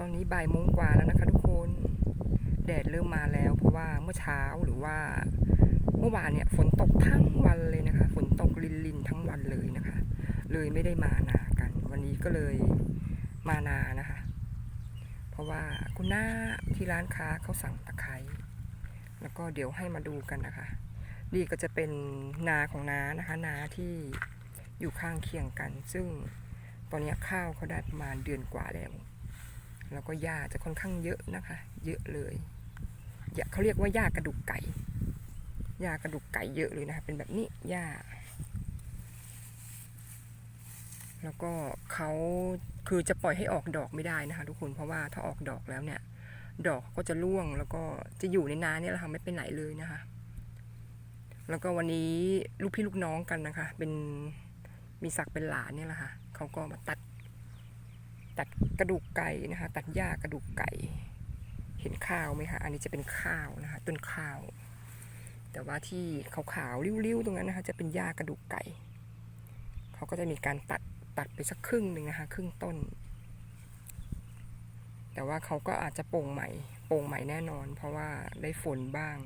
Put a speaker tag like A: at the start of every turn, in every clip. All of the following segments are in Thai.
A: ตอนนี้บ่ายโมงกว่าแล้วนะคะทุกคน แดดเริ่มมาแล้ว เพราะว่าเมื่อเช้าหรือว่า เมื่อวานเนี่ยฝนตกทั้งวันเลยนะคะ ฝนตกลินลินทั้งวันเลยนะคะ เลยไม่ได้มานากัน วันนี้ก็เลยมานานะคะ เพราะว่าคุณน้าที่ร้านค้าเขาสั่งตะไคร้แล้วก็เดี๋ยวให้มาดูกันนะคะนี่ก็จะเป็นนาของน้านะคะ นาที่อยู่ข้างเคียงกัน ซึ่งตอนนี้ข้าวเขาได้ประมาณเดือนกว่าแล้ว แล้วก็หญ้าจะค่อนข้างเยอะนะคะ เยอะเลยเขาเรียกว่าหญ้ากระดูกไก่หญ้ากระดูกไก่เยอะเลยนะคะ เป็นแบบนี้หญ้า แล้วก็เขาคือจะปล่อยให้ออกดอกไม่ได้นะคะ ทุกคนเพราะว่าถ้าออกดอกแล้วเนี่ย ดอกก็จะร่วงแล้วก็จะอยู่ในนาเนี่ยแหละค่ะไม่ไปไหนเลยนะคะ แล้วก็วันนี้ลูกพี่ลูกน้องกันนะคะ เป็นมีศักดิ์เป็นหลานเนี่ยแหละค่ะเขาก็มาตัด ตัดกระดูกไก่นะคะ ตัดหญ้ากระดูกไก่ เห็นข้าวไหมคะ อันนี้จะเป็นข้าวนะคะ ต้นข้าว แต่ว่าที่ขาวๆริ้วๆตรงนั้นนะคะ จะเป็นหญ้ากระดูกไก่ เขาก็จะมีการตัดตัดไปสักครึ่งหนึ่งนะคะครึ่งต้น แต่ว่าเขาก็อาจจะโป่งใหม่โป่งใหม่แน่นอน เพราะว่าได้ฝนบ้าง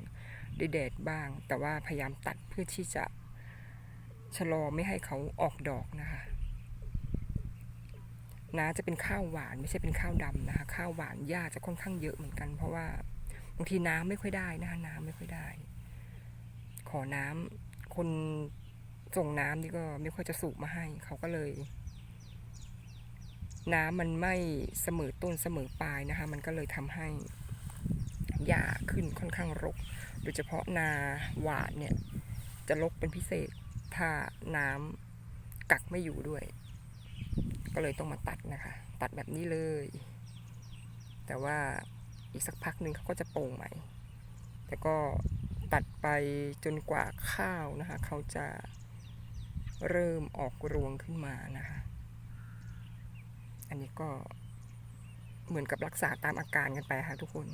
A: ได้แดดบ้าง แต่ว่าพยายามตัดเพื่อที่จะชะลอไม่ให้เขาออกดอกนะคะ นาจะเป็นข้าวหวานไม่ใช่เป็นข้าวดำนะคะ ข้าวหวานหญ้าจะค่อนข้างเยอะเหมือนกัน เพราะว่าบางทีน้ำไม่ค่อยได้นะคะน้ำไม่ค่อยได้ ขอน้ำคนส่งน้ำนี่ก็ไม่ค่อยจะสูบมาให้ เขาก็เลย น้ำมันไม่เสมอต้นเสมอปลายนะคะ มันก็เลยทำให้หญ้าขึ้นค่อนข้างรก โดยเฉพาะนาหวานเนี่ย จะรกเป็นพิเศษถ้าน้ำกักไม่อยู่ด้วย เลยต้องมาตัดนะคะ ตัดแบบนี้เลย แต่ว่าอีกสักพักหนึ่งเขาก็จะโป่งใหม่ แต่ก็ตัดไปจนกว่าข้าวนะคะ เขาจะเริ่มออกรวงขึ้นมานะคะ อันนี้ก็เหมือนกับรักษาตามอาการกันไปค่ะทุกคน